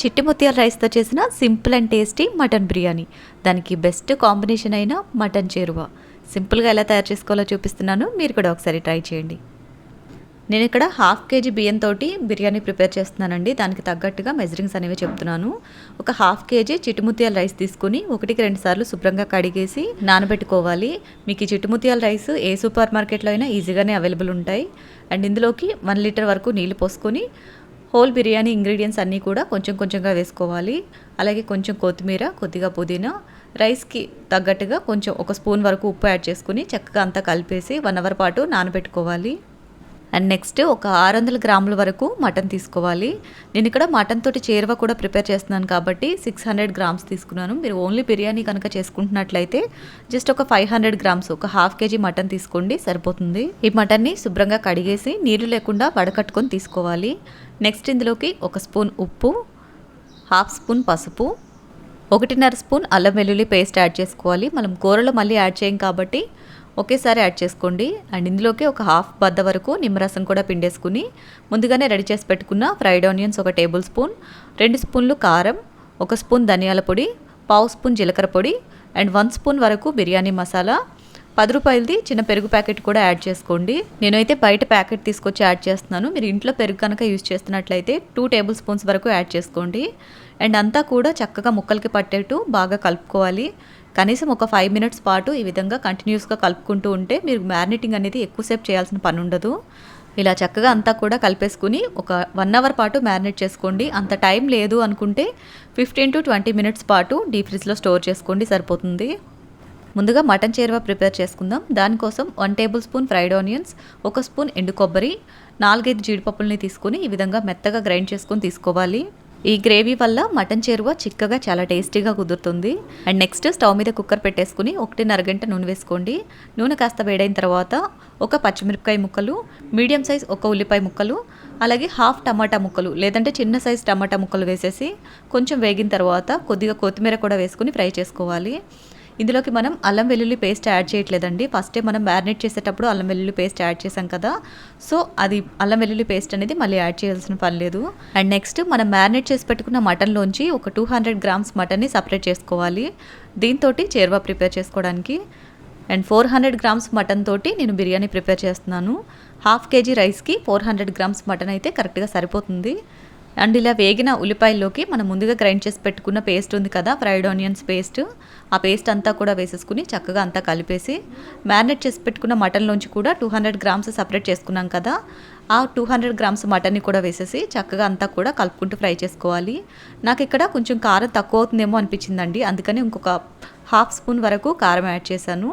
చిట్టి ముత్యాల రైస్తో చేసిన simple and tasty mutton biryani. దానికి బెస్ట్ కాంబినేషన్ అయిన మటన్ చేరువ. సింపుల్గా ఎలా తయారు చేసుకోవాలో చూపిస్తున్నాను. మీరు కూడా ఒకసారి ట్రై చేయండి. నేను ఇక్కడ హాఫ్ కేజీ బియ్యంతో బిర్యానీ ప్రిపేర్ చేస్తున్నానండి. దానికి తగ్గట్టుగా మెజరింగ్స్ అనేవి చెప్తున్నాను. ఒక హాఫ్ కేజీ చిట్టుముత్యాల రైస్ తీసుకుని ఒకటికి రెండు సార్లు శుభ్రంగా కడిగేసి నానబెట్టుకోవాలి. మీకు ఈ చిట్టుముత్యాల రైస్ ఏ సూపర్ మార్కెట్లో అయినా ఈజీగానే అవైలబుల్ ఉంటాయి. అండ్ ఇందులోకి వన్ లీటర్ వరకు నీళ్ళు పోసుకొని హోల్ బిర్యానీ ఇంగ్రీడియంట్స్ అన్నీ కూడా కొంచెం కొంచెంగా వేసుకోవాలి. అలాగే కొంచెం కొత్తిమీర కొద్దిగా పుదీనా రైస్కి తగ్గట్టుగా కొంచెం ఒక స్పూన్ వరకు ఉప్పు యాడ్ చేసుకుని చక్కగా అంతా కలిపేసి వన్ అవర్ పాటు నానబెట్టుకోవాలి. అండ్ నెక్స్ట్ ఒక ఆరు వందల గ్రాముల వరకు మటన్ తీసుకోవాలి. నేను ఇక్కడ మటన్ తోటి చేరువ కూడా ప్రిపేర్ చేస్తున్నాను కాబట్టి సిక్స్ హండ్రెడ్ గ్రామ్స్ తీసుకున్నాను. మీరు ఓన్లీ బిర్యానీ కనుక చేసుకుంటున్నట్లయితే జస్ట్ ఒక ఫైవ్ హండ్రెడ్ గ్రామ్స్ ఒక హాఫ్ కేజీ మటన్ తీసుకోండి సరిపోతుంది. ఈ మటన్ని శుభ్రంగా కడిగేసి నీరు లేకుండా వడకట్టుకొని తీసుకోవాలి. నెక్స్ట్ ఇందులోకి ఒక స్పూన్ ఉప్పు హాఫ్ స్పూన్ పసుపు ఒకటిన్నర స్పూన్ అల్లం వెల్లుల్లి పేస్ట్ యాడ్ చేసుకోవాలి. మనం కూరలో మళ్ళీ యాడ్ చేయం కాబట్టి ఒకేసారి యాడ్ చేసుకోండి. అండ్ ఇందులోకి ఒక హాఫ్ బద్ద వరకు నిమ్మరసం కూడా పిండేసుకుని ముందుగానే రెడీ చేసి పెట్టుకున్న ఫ్రైడ్ ఆనియన్స్ ఒక టేబుల్ స్పూన్ రెండు స్పూన్లు కారం ఒక స్పూన్ ధనియాల పొడి పావు స్పూన్ జీలకర్ర పొడి అండ్ వన్ స్పూన్ వరకు బిర్యానీ మసాలా పది రూపాయలది చిన్న పెరుగు ప్యాకెట్ కూడా యాడ్ చేసుకోండి. నేనైతే బయట ప్యాకెట్ తీసుకొచ్చి యాడ్ చేస్తున్నాను. మీరు ఇంట్లో పెరుగు కనుక యూజ్ చేస్తున్నట్లయితే టూ టేబుల్ స్పూన్స్ వరకు యాడ్ చేసుకోండి. అండ్ అంతా కూడా చక్కగా ముక్కలకి పట్టేట్టు బాగా కలుపుకోవాలి. కనీసం ఒక ఫైవ్ మినిట్స్ పాటు ఈ విధంగా కంటిన్యూస్గా కలుపుకుంటూ ఉంటే మీరు మ్యారినేటింగ్ అనేది ఎక్కువసేపు చేయాల్సిన పని ఉండదు. ఇలా చక్కగా అంతా కూడా కలిపేసుకుని ఒక వన్ అవర్ పాటు మ్యారినేట్ చేసుకోండి. అంత టైం లేదు అనుకుంటే ఫిఫ్టీన్ టు ట్వంటీ మినిట్స్ పాటు డీప్ ఫ్రిడ్జ్లో స్టోర్ చేసుకోండి సరిపోతుంది. ముందుగా మటన్ చేరువ ప్రిపేర్ చేసుకుందాం. దానికోసం one tablespoon fried onions ఒక స్పూన్ ఎండు కొబ్బరి నాలుగైదు జీడిపప్పుల్ని తీసుకుని ఈ విధంగా మెత్తగా గ్రైండ్ చేసుకొని తీసుకోవాలి. ఈ గ్రేవీ వల్ల మటన్ చేరువ చిక్కగా చాలా టేస్టీగా కుదురుతుంది. అండ్ నెక్స్ట్ స్టవ్ మీద కుక్కర్ పెట్టేసుకుని ఒకటిన్నర గంట నూనె వేసుకోండి. నూనె కాస్త వేడైన తర్వాత ఒక పచ్చిమిరపకాయ ముక్కలు మీడియం సైజ్ ఒక ఉల్లిపాయ ముక్కలు అలాగే హాఫ్ టమాటా ముక్కలు లేదంటే చిన్న సైజ్ టమాటా ముక్కలు వేసేసి కొంచెం వేగిన తర్వాత కొద్దిగా కొత్తిమీర కూడా వేసుకుని ఫ్రై చేసుకోవాలి. ఇందులోకి మనం అల్లం వెల్లుల్లి పేస్ట్ యాడ్ చేయట్లేదండి. ఫస్టే మనం మ్యారినేట్ చేసేటప్పుడు అల్లం వెల్లుల్లి పేస్ట్ యాడ్ చేసాం కదా. సో అది అల్లం వెల్లుల్లి పేస్ట్ అనేది మళ్ళీ యాడ్ చేయాల్సిన పని లేదు. అండ్ నెక్స్ట్ మనం మ్యారినేట్ చేసి పెట్టుకున్న మటన్లోంచి ఒక టూ హండ్రెడ్ గ్రామ్స్ మటన్ని సపరేట్ చేసుకోవాలి. దీంతో చేరువా ప్రిపేర్ చేసుకోవడానికి. And four hundred grams mutton తోటి నేను బిర్యానీ ప్రిపేర్ చేస్తున్నాను. హాఫ్ కేజీ రైస్కి ఫోర్ హండ్రెడ్ గ్రామ్స్ మటన్ అయితే కరెక్ట్గా సరిపోతుంది. అండ్ ఇలా వేగిన ఉల్లిపాయల్లోకి మనం ముందుగా గ్రైండ్ చేసి పెట్టుకున్న పేస్ట్ ఉంది కదా ఫ్రైడ్ ఆనియన్స్ పేస్ట్. ఆ పేస్ట్ అంతా కూడా వేసేసుకుని చక్కగా అంతా కలిపేసి మ్యారినేట్ చేసి పెట్టుకున్న మటన్లోంచి కూడా టూ హండ్రెడ్ గ్రామ్స్ సపరేట్ చేసుకున్నాం కదా ఆ టూ హండ్రెడ్ గ్రామ్స్ మటన్ని కూడా వేసేసి చక్కగా అంతా కూడా కలుపుకుంటూ ఫ్రై చేసుకోవాలి. నాకు ఇక్కడ కొంచెం కారం తక్కువ అవుతుందేమో అనిపించిందండి అందుకని ఇంకొక హాఫ్ స్పూన్ వరకు కారం యాడ్ చేశాను.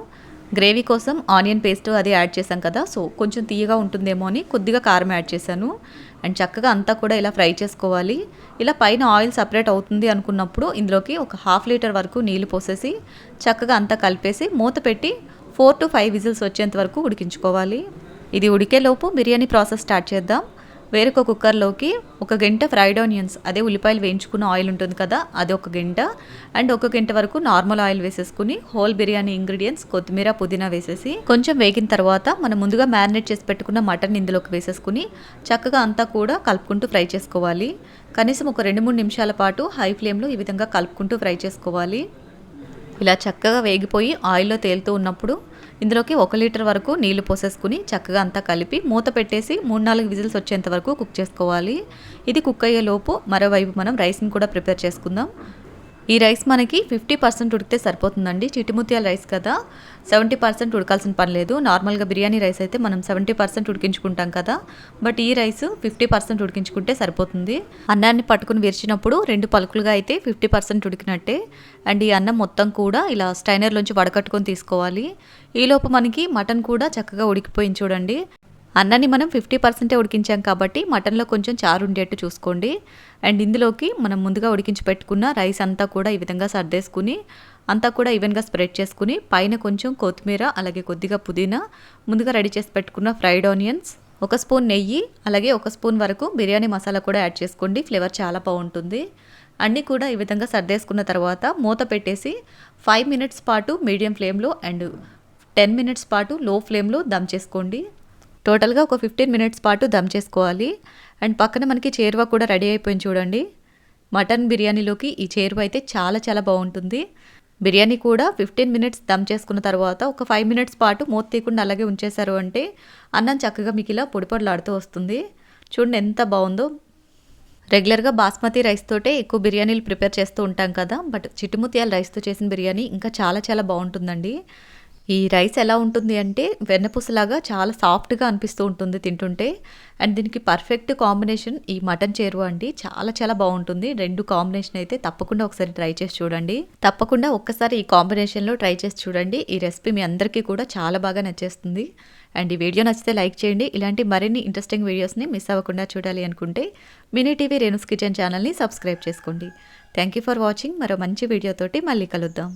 గ్రేవీ కోసం ఆనియన్ పేస్ట్ అది యాడ్ చేశాం కదా సో కొంచెం తీయగా ఉంటుందేమో అని కొద్దిగా కారం యాడ్ చేశాను. అండ్ చక్కగా అంతా కూడా ఇలా ఫ్రై చేసుకోవాలి. ఇలా పైన ఆయిల్ సపరేట్ అవుతుంది అనుకున్నప్పుడు ఇందులోకి ఒక హాఫ్ లీటర్ వరకు నీళ్ళు పోసేసి చక్కగా అంతా కలిపేసి మూత పెట్టి ఫోర్ టు ఫైవ్ విజిల్స్ వచ్చేంత వరకు ఉడికించుకోవాలి. ఇది ఉడికేలోపు బిర్యానీ ప్రాసెస్ స్టార్ట్ చేద్దాం. వేరొక కుక్కర్లోకి ఒక గంట ఫ్రైడ్ ఆనియన్స్ అదే ఉల్లిపాయలు వేయించుకున్న ఆయిల్ ఉంటుంది కదా అది ఒక గంట. అండ్ ఒక గంట వరకు నార్మల్ ఆయిల్ వేసేసుకుని హోల్ బిర్యానీ ఇంగ్రీడియంట్స్ కొత్తిమీర పుదీనా వేసేసి కొంచెం వేగిన తర్వాత మనం ముందుగా మ్యారినేట్ చేసి పెట్టుకున్న మటన్ ఇందులోకి వేసేసుకుని చక్కగా అంతా కూడా కలుపుకుంటూ ఫ్రై చేసుకోవాలి. కనీసం ఒక రెండు మూడు నిమిషాల పాటు హై ఫ్లేమ్లో ఈ విధంగా కలుపుకుంటూ ఫ్రై చేసుకోవాలి. ఇలా చక్కగా వేగిపోయి ఆయిల్లో తేలుతూ ఉన్నప్పుడు ఇందులోకి ఒక లీటర్ వరకు నీళ్ళు పోసేసుకుని చక్కగా అంతా కలిపి మూత పెట్టేసి మూడు నాలుగు విజిల్స్ వచ్చేంత వరకు కుక్ చేసుకోవాలి. ఇది కుక్ అయ్యేలోపు మరోవైపు మనం రైస్ని కూడా ప్రిపేర్ చేసుకుందాం. ఈ రైస్ మనకి ఫిఫ్టీ పర్సెంట్ ఉడికితే సరిపోతుందండి. చిటిముత్యాల రైస్ కదా. సెవెంటీ పర్సెంట్ ఉడకాల్సిన పని లేదు. నార్మల్గా బిర్యానీ రైస్ అయితే మనం సెవెంటీ పర్సెంట్ ఉడికించుకుంటాం కదా. బట్ ఈ రైస్ ఫిఫ్టీ పర్సెంట్ ఉడికించుకుంటే సరిపోతుంది. అన్నాన్ని పట్టుకుని విరిచినప్పుడు రెండు పలుకులుగా అయితే ఫిఫ్టీ పర్సెంట్ ఉడికినట్టే. అండ్ ఈ అన్నం మొత్తం కూడా ఇలా స్టైనర్లోంచి వడకట్టుకొని తీసుకోవాలి. ఈలోపు మనకి మటన్ కూడా చక్కగా ఉడికిపోయింది చూడండి. అన్నాన్ని మనం ఫిఫ్టీ పర్సెంటే ఉడికించాం కాబట్టి మటన్లో కొంచెం చారు ఉండేట్టు చూసుకోండి. అండ్ ఇందులోకి మనం ముందుగా ఉడికించి పెట్టుకున్న రైస్ అంతా కూడా ఈ విధంగా సర్దేసుకుని అంతా కూడా ఈవెన్గా స్ప్రెడ్ చేసుకుని పైన కొంచెం కొత్తిమీర అలాగే కొద్దిగా పుదీనా ముందుగా రెడీ చేసి పెట్టుకున్న ఫ్రైడ్ ఆనియన్స్ ఒక స్పూన్ నెయ్యి అలాగే ఒక స్పూన్ వరకు బిర్యానీ మసాలా కూడా యాడ్ చేసుకోండి ఫ్లేవర్ చాలా బాగుంటుంది. అన్నీ కూడా ఈ విధంగా సర్దేసుకున్న తర్వాత మూత పెట్టేసి ఫైవ్ మినిట్స్ పాటు మీడియం ఫ్లేమ్లో అండ్ టెన్ మినిట్స్ పాటు లో ఫ్లేమ్లో దమ్ చేసుకోండి. టోటల్గా ఒక ఫిఫ్టీన్ మినిట్స్ పాటు దమ్ చేసుకోవాలి. అండ్ పక్కన మనకి చేరువ కూడా రెడీ అయిపోయింది చూడండి. మటన్ బిర్యానీలోకి ఈ చేరువ అయితే చాలా చాలా బాగుంటుంది. బిర్యానీ కూడా ఫిఫ్టీన్ మినిట్స్ దమ్ చేసుకున్న తర్వాత ఒక ఫైవ్ మినిట్స్ పాటు మూత తీయకుండా అలాగే ఉంచేశారు అంటే అన్నం చక్కగా మీకు ఇలా పొడిపొడిలాడుతూ వస్తుంది. చూడండి ఎంత బాగుందో. రెగ్యులర్గా బాస్మతి రైస్ తోటే ఎక్కువ బిర్యానీలు ప్రిపేర్ చేస్తూ ఉంటాం కదా. బట్ చిట్టుముత్యాల రైస్తో చేసిన బిర్యానీ ఇంకా చాలా చాలా బాగుంటుందండి. ఈ రైస్ ఎలా ఉంటుంది అంటే వెన్నపూసలాగా చాలా సాఫ్ట్గా అనిపిస్తూ ఉంటుంది తింటుంటే. అండ్ దీనికి పర్ఫెక్ట్ కాంబినేషన్ ఈ మటన్ చేరువ అండి. చాలా చాలా బాగుంటుంది. రెండు కాంబినేషన్ అయితే తప్పకుండా ఒకసారి ట్రై చేసి చూడండి. తప్పకుండా ఒక్కసారి ఈ కాంబినేషన్లో ట్రై చేసి చూడండి. ఈ రెసిపీ మీ అందరికీ కూడా చాలా బాగా నచ్చేస్తుంది. అండ్ ఈ వీడియో నచ్చితే లైక్ చేయండి. ఇలాంటి మరిన్ని ఇంట్రెస్టింగ్ వీడియోస్ని మిస్ అవ్వకుండా చూడాలి అనుకుంటే మినీ టీవీ రేణుస్ కిచెన్ ఛానల్ని సబ్స్క్రైబ్ చేసుకోండి. Thank you for watching. మరో మంచి వీడియోతోటి మళ్ళీ కలుద్దాం.